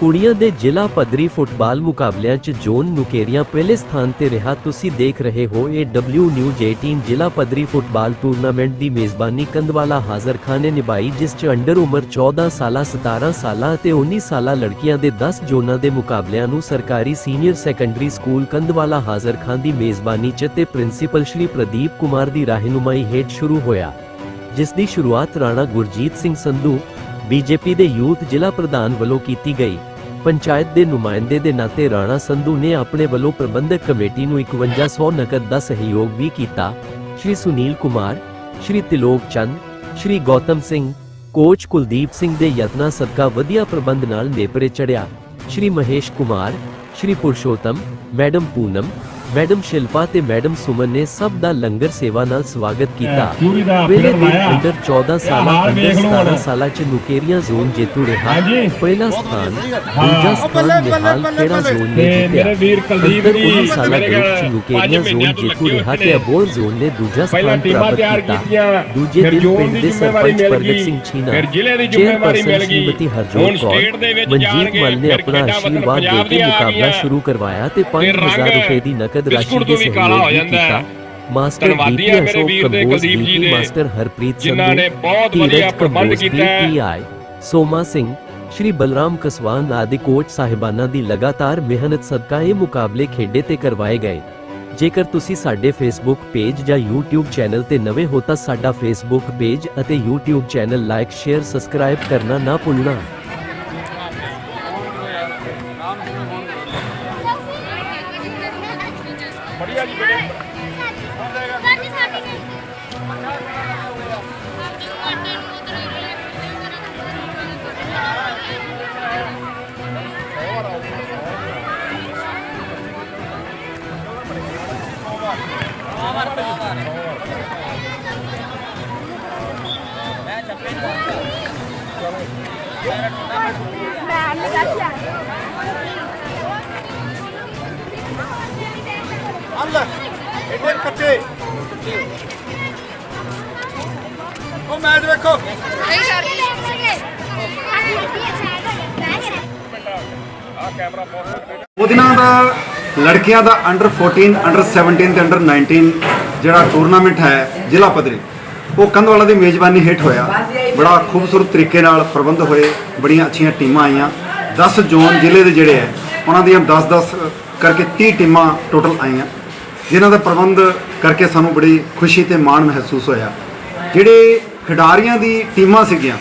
ਕੁੜੀਆਂ ਦੇ ਜ਼ਿਲ੍ਹਾ ਪੱਧਰੀ ਫੁੱਟਬਾਲ ਮੁਕਾਬਲਿਆਂ 'ਚ ਜ਼ੋਨ ਨੁਕੇਰੀਆਂ ਪਹਿਲੇ ਸਥਾਨ ਤੇ ਰਿਹਾ। ਤੁਸੀਂ ਦੇਖ ਰਹੇ ਹੋ ਇਹ ਡਬਲਯੂ ਨਿਊਜ਼ 18 ਜ਼ਿਲ੍ਹਾ ਪੱਧਰੀ ਫੁੱਟਬਾਲ ਟੂਰਨਾਮੈਂਟ ਦੀ ਮੇਜ਼ਬਾਨੀ ਕੰਦਵਾਲਾ ਹਾਜ਼ਰ ਖਾਨ ਨੇ ਨਿਭਾਈ, ਜਿਸ 'ਚ ਅੰਡਰ ਉਮਰ 14 ਸਾਲਾਂ 17 ਸਾਲਾਂ ਅਤੇ 19 ਸਾਲਾਂ ਲੜਕੀਆਂ ਦੇ 10 ਜ਼ੋਨਾਂ ਦੇ ਮੁਕਾਬਲਿਆਂ ਨੂੰ ਸਰਕਾਰੀ ਸੀਨੀਅਰ ਸੈਕੰਡਰੀ ਸਕੂਲ ਕੰਦਵਾਲਾ ਹਾਜ਼ਰ ਖਾਨ ਦੀ ਮੇਜ਼ਬਾਨੀ 'ਚ ਤੇ ਪ੍ਰਿੰਸੀਪਲ ਸ਼੍ਰੀ ਪ੍ਰਦੀਪ ਕੁਮਾਰ ਦੀ ਰਹਿਨੁਮਾਈ ਹੇਠ ਸ਼ੁਰੂ ਹੋਇਆ, ਜਿਸ ਦੀ ਸ਼ੁਰੂਆਤ ਰਾਣਾ ਗੁਰਜੀਤ ਸਿੰਘ ਸੰਧੂ ਬੀਜੇਪੀ ਦੇ ਯੂਥ ਜ਼ਿਲ੍ਹਾ ਪ੍ਰਧਾਨ ਵੱਲੋਂ ਕੀਤੀ ਗਈ। ਪੰਚਾਇਤ ਦੇ ਨੁਮਾਇੰਦੇ ਦੇ ਨਾਤੇ ਰਾਣਾ ਸੰਧੂ ਨੇ ਆਪਣੇ ਵੱਲੋਂ ਪ੍ਰਬੰਧਕ ਕਮੇਟੀ ਨੂੰ 5100 ਨਕਦ ਦਾ ਸਹਿਯੋਗ ਵੀ ਕੀਤਾ। ਸ਼੍ਰੀ ਸੁਨੀਲ ਕੁਮਾਰ, ਸ਼੍ਰੀ ਤਿਲੋਕ ਚੰਦ, ਸ਼੍ਰੀ ਗੌਤਮ ਸਿੰਘ, ਕੋਚ ਕੁਲਦੀਪ ਸਿੰਘ ਦੇ ਯਤਨਾ ਸਦਕਾ ਵਧੀਆ ਪ੍ਰਬੰਧ ਨਾਲ ਨੇਪਰੇ ਚੜਿਆ ਸ਼੍ਰੀ ਮਹੇਸ਼ ਕੁਮਾਰ, ਸ਼੍ਰੀ ਪੁਰਸ਼ੋਤਮ, ਮੈਡਮ ਪੂਨਮ ਮੈਡਮ ਸ਼ਿਲਪਾ ਤੇ ਮੈਡਮ ਸੁਮਨ ਨੇ ਸਭ ਦਾ ਲੰਗਰ ਸੇਵਾ ਨਾਲ ਸਵਾਗਤ ਕੀਤਾ ਪੂਰੀ ਦਾ ਪਹਿਲੇ ਫਿਲਮ ਦਿਨ ਲਾਇਆ। ਅੰਡਰ 14 ਸਾਲਾਂ ਅੰਡਰ ਵੇਖ ਲਓ ਹੁਣ। 17 ਸਾਲਾਂ ਚ ਨੁਕੇਰੀਆਂ ਜ਼ੋਨ ਜੇਤੂ ਰਿਹਾ। ਪਹਿਲਾ ਸਥਾਨ। ਦੂਜਾ ਸਥਾਨ ਨਿਹਾਲ ਖੇੜਾ ਜ਼ੋਨ ਨੇ ਜਿੱਤਿਆ ਮੇਰੇ ਵੀਰ ਕੁਲਦੀਪ ਅੰਡਰ ਜੀ 19 ਸਾਲਾਂ ਮੇਰੇ ਗਰੁੱਪ ਚ ਖਿਆਲ ਨੁਕੇਰੀਆਂ ਜ਼ੋਨ ਜੇਤੂ ਰਿਹਾ ਤੇ ਅਬੋਰ ਜ਼ੋਨ ਨੇ ਦੂਜਾ ਸਥਾਨ ਪ੍ਰਾਪਤ ਕੀਤਾ ਦੂਜੇ ਦਿਨ ਪਿੰਡ ਦੀ ਦੇ ਸਰਪੰਚ ਪ੍ਰਗਟ ਸਿੰਘ ਛੀਨਾ ਫਿਰ ਜ਼ਿਲ੍ਹੇ ਦੀ ਜ਼ਿੰਮੇਵਾਰੀ ਮਿਲ ਗਈ ਸ਼੍ਰੀਮਤੀ ਹਰਜੋਤ ਕੌਰ ਦੇ ਵਿੱਚ ਮਨਜੀਤ ਮਲ ਨੇ ਆਪਣਾ ਆਸ਼ੀਰਵਾਦ ਦੇ ਕੇ ਮੁਕਾਬਲਾ। ਸ਼ੁਰੂ ਕਰਵਾਇਆ ਤੇ ਫਿਰ 5000 ਰੰਗ ਰੁਪਏ ਦੀ ਨਕਦ ਰਾਸ਼ੀ ਬਿਸਕੁਟ ਦੇ ਤੋਂ ਵੀ ਕਾਲਾ ਸਹਿਯੋਗ ਹੋ ਵੀ ਜਾਂਦਾ ਹੈ। ਕੀਤਾ ਮਾਸਟਰ ਮੇਰੇ ਅਸ਼ੋਕ ਵੀਰ ਦੇ ਕੰਬੋਜ ਕੁਲਦੀਪ ਜੀ ਡੀਪੀ ਦੇ, ਮਾਸਟਰ ਹਰਪ੍ਰੀਤ ਜਿਨ੍ਹਾਂ ਨੇ ਬਹੁਤ ਵਧੀਆ ਪ੍ਰਬੰਧ ਕੀਤਾ ਹੈ। ਸੋਮਾ ਸਿੰਘ ਸ਼੍ਰੀ ਬਲਰਾਮ ਕਸਵਾਨ ਆਦਿ ਕੋਚ ਸਾਹਿਬਾਨਾਂ ਦੀ ਲਗਾਤਾਰ ਮਿਹਨਤ ਸਦਕਾ ਇਹ ਮੁਕਾਬਲੇ ਖੇਡੇ ਤੇ ਕਰਵਾਏ ਗਏ ਜੇਕਰ ਤੁਸੀਂ ਸਾਡੇ ਫੇਸਬੁੱਕ ਪੇਜ ਜਾਂ YouTube ਚੈਨਲ ਤੇ ਨਵੇਂ ਹੋ ਤਾਂ ਸਾਡਾ ਫੇਸਬੁੱਕ ਪੇਜ ਅਤੇ YouTube channel like share subscribe ਕਰਨਾ ਨਾ ਭੁੱਲਣਾ ਬੜੀਆ ਜੀ ਬੇਟੇ ਸਾਡੀ ਸਾਡੀ ਨੇ ਮੈਂ ਨਿਕਲ ਜਾ ਅੱਲ ਇੱਡੇ ਕੱਚੇ। ਉਹ ਮੈਚ ਵੇਖੋ। ਨਹੀਂ ਕਰਦੀ ਉਹ ਦਿਨਾਂ ਦਾ ਲੜਕੀਆਂ ਦਾ ਅੰਡਰ 14 ਅੰਡਰ 17 ਤੇ ਅੰਡਰ 19 ਜਿਹੜਾ ਟੂਰਨਾਮੈਂਟ ਹੈ ਜ਼ਿਲ੍ਹਾ ਪੱਧਰੀ ਉਹ ਕੰਧਵਾਲਾ ਦੀ ਮੇਜ਼ਬਾਨੀ ਹੇਠ ਹੋਇਆ। ਬੜਾ ਖੂਬਸੂਰਤ ਤਰੀਕੇ ਨਾਲ ਪ੍ਰਬੰਧ ਹੋਏ ਬੜੀਆਂ ਅੱਛੀਆਂ ਟੀਮਾਂ ਆਈਆਂ। 10 ਜ਼ੋਨ ਜ਼ਿਲ੍ਹੇ ਦੇ ਜਿਹੜੇ ਹੈ ਉਹਨਾਂ ਦੀਆਂ 10-10 ਕਰਕੇ 30 ਟੀਮਾਂ ਟੋਟਲ ਆਈਆਂ। ਜਿਨ੍ਹਾਂ ਦਾ ਪ੍ਰਬੰਧ ਕਰਕੇ ਸਾਨੂੰ ਬੜੀ ਖੁਸ਼ੀ ਤੇ ਮਾਣ ਮਹਿਸੂਸ ਹੋਇਆ। ਜਿਹੜੇ ਖਿਡਾਰੀਆਂ ਦੀ ਟੀਮਾਂ ਸੀਗੀਆਂ,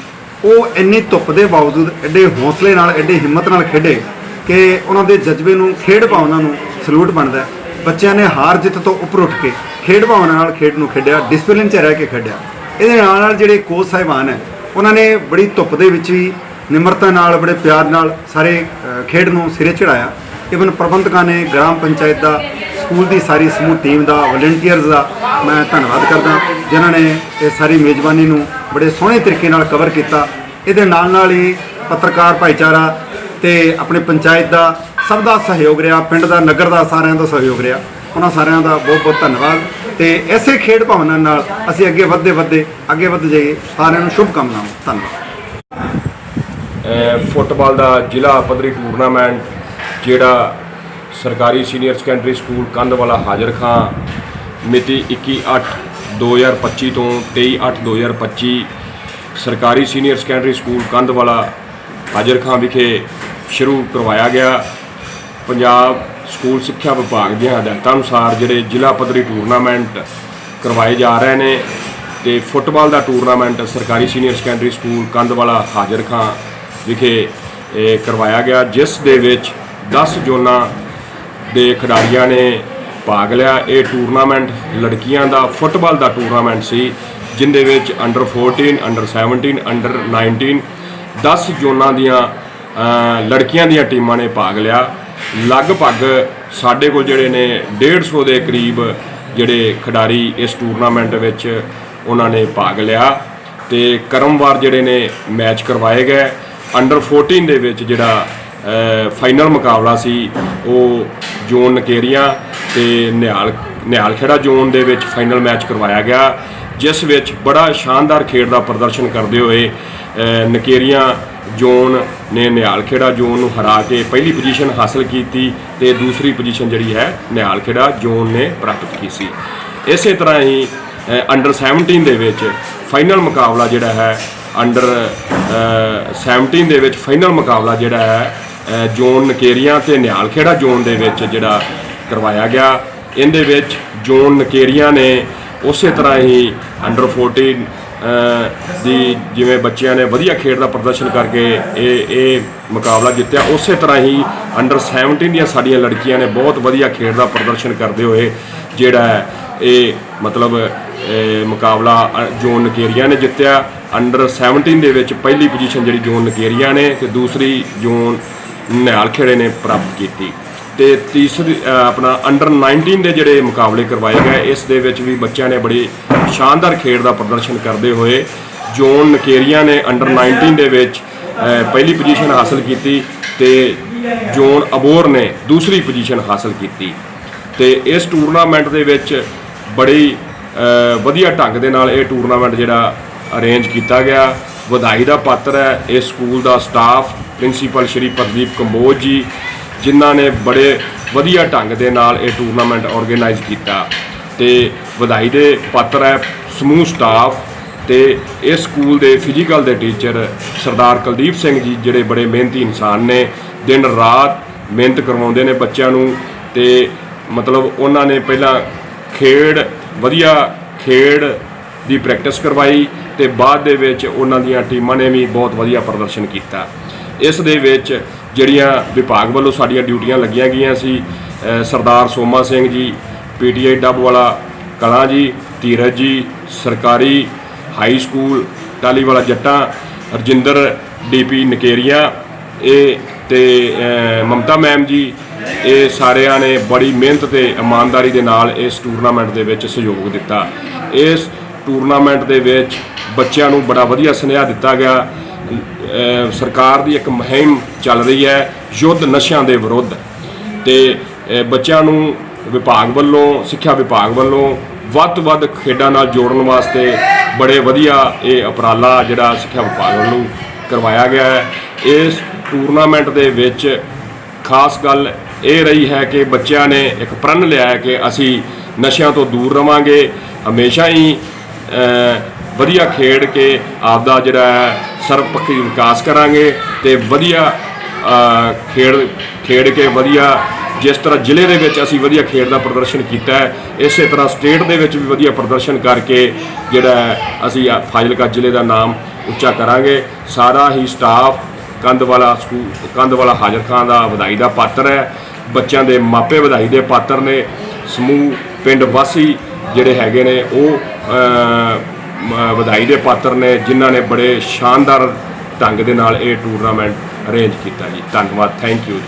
ਉਹ ਇੰਨੀ ਧੁੱਪ ਦੇ ਬਾਵਜੂਦ ਐਡੇ ਹੌਸਲੇ ਨਾਲ, ਐਡੇ ਹਿੰਮਤ ਨਾਲ ਖੇਡੇ ਕਿ ਉਹਨਾਂ ਦੇ ਜਜ਼ਬੇ ਨੂੰ, ਖੇਡ ਭਾਵਨਾ ਨੂੰ ਸਲੂਟ ਬਣਦਾ ਬੱਚਿਆਂ ਨੇ ਹਾਰ ਜਿੱਤ ਤੋਂ ਉੱਪਰ ਉੱਠ ਕੇ ਖੇਡ ਭਾਵਨਾ ਨਾਲ ਖੇਡ ਨੂੰ ਖੇਡਿਆ ਡਿਸਪਲਿਨ 'ਚ ਰਹਿ ਕੇ ਖੇਡਿਆ। ਇਹਦੇ ਨਾਲ ਨਾਲ ਜਿਹੜੇ ਕੋਚ ਸਾਹਿਬਾਨ ਹੈ, ਉਹਨਾਂ ਨੇ ਬੜੀ ਧੁੱਪ ਦੇ ਵਿੱਚ ਵੀ ਨਿਮਰਤਾ ਨਾਲ, ਬੜੇ ਪਿਆਰ ਨਾਲ ਸਾਰੇ ਖੇਡ ਨੂੰ ਸਿਰੇ ਚੜਾਇਆ ਇਵਨ ਪ੍ਰਬੰਧਕਾਂ ਨੇ ਗ੍ਰਾਮ ਪੰਚਾਇਤ ਦਾ, ਸਕੂਲ ਦੀ ਸਾਰੀ ਸਮੂਹ ਟੀਮ ਦਾ ਵਲੰਟੀਅਰਸ ਦਾ ਮੈਂ ਧੰਨਵਾਦ ਕਰਦਾ ਜਿਨ੍ਹਾਂ ਨੇ ਇਹ ਸਾਰੀ ਮੇਜ਼ਬਾਨੀ ਨੂੰ ਬੜੇ ਸੋਹਣੇ ਤਰੀਕੇ ਨਾਲ ਕਵਰ ਕੀਤਾ। ਇਹਦੇ ਨਾਲ ਨਾਲ ਹੀ ਪੱਤਰਕਾਰ ਭਾਈਚਾਰਾ ਤੇ ਆਪਣੇ ਪੰਚਾਇਤ ਦਾ ਸਭ ਦਾ ਸਹਿਯੋਗ ਰਿਹਾ, ਪਿੰਡ ਦਾ, ਨਗਰ ਦਾ ਸਾਰਿਆਂ ਦਾ ਸਹਿਯੋਗ ਰਿਹਾ। ਉਹਨਾਂ ਸਾਰਿਆਂ ਦਾ ਬਹੁਤ ਬਹੁਤ ਧੰਨਵਾਦ ਤੇ ਐਸੇ ਖੇਡ ਭਾਵਨਾ ਨਾਲ ਅਸੀਂ ਅੱਗੇ ਵਧਦੇ ਵਧਦੇ, ਅੱਗੇ ਵੱਧ ਜਾਈਏ। ਸਾਰਿਆਂ ਨੂੰ ਸ਼ੁਭ ਕਾਮਨਾਵਾਂ। ਧੰਨਵਾਦ। ਫੁੱਟਬਾਲ ਦਾ ਜ਼ਿਲ੍ਹਾ ਪੱਧਰੀ ਟੂਰਨਾਮੈਂਟ ਜਿਹੜਾ ਸਰਕਾਰੀ senior secondary school Kandhwala Hazar ਖਾਂ, ਮਿਤੀ 21/8/2025 ਤੋਂ 23/8/2025 ਸਰਕਾਰੀ senior secondary school Kandhwala Hazar Khan ਵਿਖੇ ਸ਼ੁਰੂ ਕਰਵਾਇਆ ਗਿਆ। ਪੰਜਾਬ ਸਕੂਲ ਸਿੱਖਿਆ ਵਿਭਾਗ ਦੀਆਂ ਹਦਾਇਤਾਂ ਅਨੁਸਾਰ ਜਿਹੜੇ ਜ਼ਿਲ੍ਹਾ ਪੱਧਰੀ ਟੂਰਨਾਮੈਂਟ ਕਰਵਾਏ ਜਾ ਰਹੇ ਨੇ ਤੇ ਫੁੱਟਬਾਲ ਦਾ ਟੂਰਨਾਮੈਂਟ ਸਰਕਾਰੀ senior secondary school Kandhwala Hazar Khan ਵਿਖੇ ਕਰਵਾਇਆ ਗਿਆ, ਜਿਸ ਦੇ ਵਿੱਚ 10 ਜ਼ੋਨਾਂ ਦੇ ਖਿਡਾਰੀਆਂ ਨੇ ਭਾਗ ਲਿਆ। ਇਹ ਟੂਰਨਾਮੈਂਟ ਲੜਕੀਆਂ ਦਾ ਫੁੱਟਬਾਲ ਦਾ ਟੂਰਨਾਮੈਂਟ ਸੀ, ਜਿੰਦੇ ਵਿੱਚ ਅੰਡਰ 14 ਅੰਡਰ 17 ਅੰਡਰ 19 10 ਜ਼ੋਨਾਂ ਦੀਆਂ ਲੜਕੀਆਂ ਦੀਆਂ ਟੀਮਾਂ ਨੇ ਭਾਗ ਲਿਆ। ਲਗਭਗ ਸਾਡੇ ਕੋਲ ਜਿਹੜੇ ਨੇ 150 ਦੇ ਕਰੀਬ ਜਿਹੜੇ ਖਿਡਾਰੀ ਇਸ ਟੂਰਨਾਮੈਂਟ ਵਿੱਚ ਉਹਨਾਂ ਨੇ ਭਾਗ ਲਿਆ ਤੇ ਕਰਮਵਾਰ ਜਿਹੜੇ ਨੇ ਮੈਚ ਕਰਵਾਏ ਗਏ। ਅੰਡਰ 14 ਦੇ ਵਿੱਚ ਜਿਹੜਾ ਫਾਈਨਲ ਮੁਕਾਬਲਾ ਸੀ। ਉਹ ਜ਼ੋਨ ਨਕੇਰੀਆਂ ਤੇ ਨਿਹਾਲ ਨਿਹਾਲ ਖੇੜਾ ਜ਼ੋਨ ਦੇ ਵਿੱਚ ਫਾਈਨਲ ਮੈਚ ਕਰਵਾਇਆ ਗਿਆ। ਜਿਸ ਵਿੱਚ ਬੜਾ ਸ਼ਾਨਦਾਰ ਖੇਡ ਦਾ ਪ੍ਰਦਰਸ਼ਨ ਕਰਦੇ ਹੋਏ ਨਕੇਰੀਆਂ ਜ਼ੋਨ ਨੇ ਨਿਹਾਲ ਖੇੜਾ ਜ਼ੋਨ ਨੂੰ ਹਰਾ ਕੇ ਪਹਿਲੀ ਪੋਜੀਸ਼ਨ ਹਾਸਲ ਕੀਤੀ ਤੇ ਦੂਸਰੀ ਪੋਜੀਸ਼ਨ ਜਿਹੜੀ ਹੈ ਨਿਹਾਲ ਖੇੜਾ ਜ਼ੋਨ ਨੇ ਪ੍ਰਾਪਤ ਕੀਤੀ ਸੀ। ਇਸੇ ਤਰ੍ਹਾਂ ਹੀ ਅੰਡਰ 17 ਦੇ ਵਿੱਚ ਫਾਈਨਲ ਮੁਕਾਬਲਾ ਜਿਹੜਾ ਹੈ ਅੰਡਰ 17 ਦੇ ਵਿੱਚ ਫਾਈਨਲ ਮੁਕਾਬਲਾ ਜਿਹੜਾ ਹੈ ਜ਼ੋਨ ਨਕੇਰੀਆਂ ਤੇ ਨਿਹਾਲ ਖੇੜਾ ਜ਼ੋਨ ਦੇ ਵਿੱਚ ਜਿਹੜਾ ਕਰਵਾਇਆ ਗਿਆ। ਇਹਦੇ ਵਿੱਚ ਜ਼ੋਨ ਨਕੇਰੀਆਂ ਨੇ ਉਸੇ ਤਰ੍ਹਾਂ ਹੀ ਅੰਡਰ 14 ਦੀ ਜਿਵੇਂ ਬੱਚਿਆਂ ਨੇ ਵਧੀਆ ਖੇਡ ਦਾ ਪ੍ਰਦਰਸ਼ਨ ਕਰਕੇ ਇਹ ਇਹ ਮੁਕਾਬਲਾ ਜਿੱਤਿਆ, ਉਸੇ ਤਰ੍ਹਾਂ ਹੀ ਅੰਡਰ 17 ਦੀਆਂ ਸਾਡੀਆਂ ਲੜਕੀਆਂ ਨੇ ਬਹੁਤ ਵਧੀਆ ਖੇਡ ਦਾ ਪ੍ਰਦਰਸ਼ਨ ਕਰਦੇ ਹੋਏ ਜਿਹੜਾ ਇਹ ਮਤਲਬ ਮੁਕਾਬਲਾ ਜ਼ੋਨ ਨਕੇਰੀਆਂ ਨੇ ਜਿੱਤਿਆ। ਅੰਡਰ 17 ਦੇ ਵਿੱਚ ਪਹਿਲੀ ਪੋਜੀਸ਼ਨ ਜਿਹੜੀ ਜ਼ੋਨ ਨਕੇਰੀਆ ਨੇ ਤੇ ਦੂਸਰੀ ਜ਼ੋਨ ਨਿਹਾਲ ਖੇੜੇ ਨੇ ਪ੍ਰਾਪਤ ਕੀਤੀ। ਤੇ ਤੀਸਰੀ ਆਪਣਾ ਅੰਡਰ 19 ਦੇ ਜਿਹੜੇ ਮੁਕਾਬਲੇ ਕਰਵਾਏ ਗਏ, ਇਸ ਦੇ ਵਿੱਚ ਵੀ ਬੱਚਿਆਂ ਨੇ ਬੜੀ ਸ਼ਾਨਦਾਰ ਖੇਡ ਦਾ ਪ੍ਰਦਰਸ਼ਨ ਕਰਦੇ ਹੋਏ ਜ਼ੋਨ ਨਕੇਰੀਆ ਨੇ ਅੰਡਰ 19 ਦੇ ਵਿੱਚ ਪਹਿਲੀ ਪੋਜੀਸ਼ਨ ਹਾਸਲ ਕੀਤੀ ਤੇ ਜ਼ੋਨ ਅਬੋਰ ਨੇ ਦੂਸਰੀ ਪੋਜੀਸ਼ਨ ਹਾਸਲ ਕੀਤੀ। ਤੇ ਇਸ ਟੂਰਨਾਮੈਂਟ ਦੇ ਵਿੱਚ ਬੜੀ ਵਧੀਆ ਢੰਗ ਦੇ ਨਾਲ ਇਹ ਟੂਰਨਾਮੈਂਟ ਜਿਹੜਾ ਅਰੇਂਜ ਕੀਤਾ ਗਿਆ। ਵਧਾਈ ਦਾ ਪਾਤਰ ਹੈ। ਇਸ ਸਕੂਲ ਦਾ ਸਟਾਫ, ਪ੍ਰਿੰਸੀਪਲ ਸ਼੍ਰੀ ਪ੍ਰਦੀਪ ਕੰਬੋਜ ਜੀ, ਜਿਨ੍ਹਾਂ ਨੇ ਬੜੇ ਵਧੀਆ ਢੰਗ ਦੇ ਨਾਲ ਇਹ ਟੂਰਨਾਮੈਂਟ ਆਰਗੇਨਾਈਜ਼ ਕੀਤਾ। ਤੇ ਵਧਾਈ ਦੇ ਪਾਤਰ ਹੈ ਸਮੂਹ ਸਟਾਫ ਤੇ ਇਸ ਸਕੂਲ ਦੇ ਫਿਜ਼ੀਕਲ ਦੇ ਟੀਚਰ ਸਰਦਾਰ ਕੁਲਦੀਪ ਸਿੰਘ ਜੀ, ਜਿਹੜੇ ਬੜੇ ਮਿਹਨਤੀ ਇਨਸਾਨ ਨੇ। ਦਿਨ ਰਾਤ ਮਿਹਨਤ ਕਰਵਾਉਂਦੇ ਨੇ ਬੱਚਿਆਂ ਨੂੰ ਤੇ ਮਤਲਬ ਉਹਨਾਂ ਨੇ ਪਹਿਲਾਂ ਖੇਡ, ਵਧੀਆ ਖੇਡ ਦੀ ਪ੍ਰੈਕਟਿਸ ਕਰਵਾਈ। ਤੇ ਬਾਅਦ ਦੇ ਵਿੱਚ ਉਹਨਾਂ ਦੀਆਂ ਟੀਮਾਂ ਨੇ ਵੀ ਬਹੁਤ ਵਧੀਆ ਪ੍ਰਦਰਸ਼ਨ ਕੀਤਾ। ਇਸ ਦੇ ਵਿੱਚ ਜਿਹੜੀਆਂ ਵਿਭਾਗ ਵੱਲੋਂ ਸਾਡੀਆਂ ਡਿਊਟੀਆਂ ਲੱਗੀਆਂ ਗਈਆਂ ਸੀ ਸਰਦਾਰ ਸੋਮਾ ਸਿੰਘ ਜੀ ਪੀਟੀਆਈ ਡੱਬ ਵਾਲਾ ਕਲਾਂ ਜੀ ਧੀਰਜ ਜੀ ਸਰਕਾਰੀ ਹਾਈ ਸਕੂਲ ਟਾਲੀਵਾਲਾ ਜੱਟਾਂ ਰਜਿੰਦਰ ਡੀਪੀ ਨਕੇਰੀਆ ਇਹ ਤੇ ਅ, ਮਮਤਾ ਮੈਮ ਜੀ ਇਹ ਸਾਰਿਆਂ ਨੇ ਬੜੀ ਮਿਹਨਤ ਤੇ ਇਮਾਨਦਾਰੀ ਦੇ ਨਾਲ ਇਸ ਟੂਰਨਾਮੈਂਟ ਦੇ ਵਿੱਚ ਸਹਿਯੋਗ ਦਿੱਤਾ। ਇਸ ਟੂਰਨਾਮੈਂਟ ਦੇ ਵਿੱਚ ਬੱਚਿਆਂ ਨੂੰ ਬੜਾ ਵਧੀਆ ਸੁਨੇਹਾ ਦਿੱਤਾ ਗਿਆ। ਸਰਕਾਰ ਦੀ ਇੱਕ ਮੁਹਿੰਮ ਚੱਲ ਰਹੀ ਹੈ, ਯੁੱਧ ਨਸ਼ਿਆਂ ਦੇ ਵਿਰੁੱਧ। ਤੇ ਬੱਚਿਆਂ ਨੂੰ ਵਿਭਾਗ ਵੱਲੋਂ, ਸਿੱਖਿਆ ਵਿਭਾਗ ਵੱਲੋਂ ਵੱਧ ਤੋਂ ਵੱਧ ਖੇਡਾਂ ਨਾਲ ਜੋੜਨ ਵਾਸਤੇ ਬੜੇ ਵਧੀਆ ਇਹ ਉਪਰਾਲਾ ਜਿਹੜਾ ਸਿੱਖਿਆ ਵਿਭਾਗ ਵੱਲੋਂ ਕਰਵਾਇਆ ਗਿਆ ਹੈ। ਇਸ ਟੂਰਨਾਮੈਂਟ ਦੇ ਵਿੱਚ ਖਾਸ ਗੱਲ ਇਹ ਰਹੀ ਹੈ ਕਿ ਬੱਚਿਆਂ ਨੇ ਇੱਕ ਪ੍ਰਣ ਲਿਆ ਹੈ ਕਿ ਅਸੀਂ ਨਸ਼ਿਆਂ ਤੋਂ ਦੂਰ ਰਵਾਂਗੇ। ਹਮੇਸ਼ਾ ਹੀ ਵਧੀਆ ਖੇਡ ਕੇ ਆਪਦਾ ਜਿਹੜਾ ਹੈ ਸਰਬਪੱਖੀ ਵਿਕਾਸ ਕਰਾਂਗੇ ਤੇ ਵਧੀਆ ਖੇਡ ਖੇਡ ਕੇ ਵਧੀਆ, ਜਿਸ ਤਰ੍ਹਾਂ ਜ਼ਿਲ੍ਹੇ ਦੇ ਵਿੱਚ ਅਸੀਂ ਵਧੀਆ ਖੇਡ ਦਾ ਪ੍ਰਦਰਸ਼ਨ ਕੀਤਾ ਹੈ, ਇਸੇ ਤਰ੍ਹਾਂ ਸਟੇਟ ਦੇ ਵਿੱਚ ਵੀ ਵਧੀਆ ਪ੍ਰਦਰਸ਼ਨ ਕਰਕੇ ਜਿਹੜਾ ਹੈ, ਅਸੀਂ ਫਾਜ਼ਿਲਕਾ ਜ਼ਿਲ੍ਹੇ ਦਾ ਨਾਮ ਉੱਚਾ ਕਰਾਂਗੇ। ਸਾਰਾ ਹੀ ਸਟਾਫ ਕੰਦਵਾਲਾ ਸਕੂਲ ਕੰਦਵਾਲਾ ਹਾਜ਼ਰ ਖਾਨ ਦਾ ਵਧਾਈ ਦਾ ਪਾਤਰ ਹੈ। ਬੱਚਿਆਂ ਦੇ ਮਾਪੇ ਵਧਾਈ ਦੇ ਪਾਤਰ ਨੇ। ਸਮੂਹ, ਪਿੰਡ ਵਾਸੀ ਜਿਹੜੇ ਹੈਗੇ ਨੇ, ਉਹ ਵਧਾਈ ਦੇ ਪਾਤਰ ਨੇ, ਜਿਨ੍ਹਾਂ ਨੇ ਬੜੇ ਸ਼ਾਨਦਾਰ ਢੰਗ ਦੇ ਨਾਲ ਇਹ ਟੂਰਨਾਮੈਂਟ ਅਰੇਂਜ ਕੀਤਾ ਜੀ। ਧੰਨਵਾਦ ਥੈਂਕ ਯੂ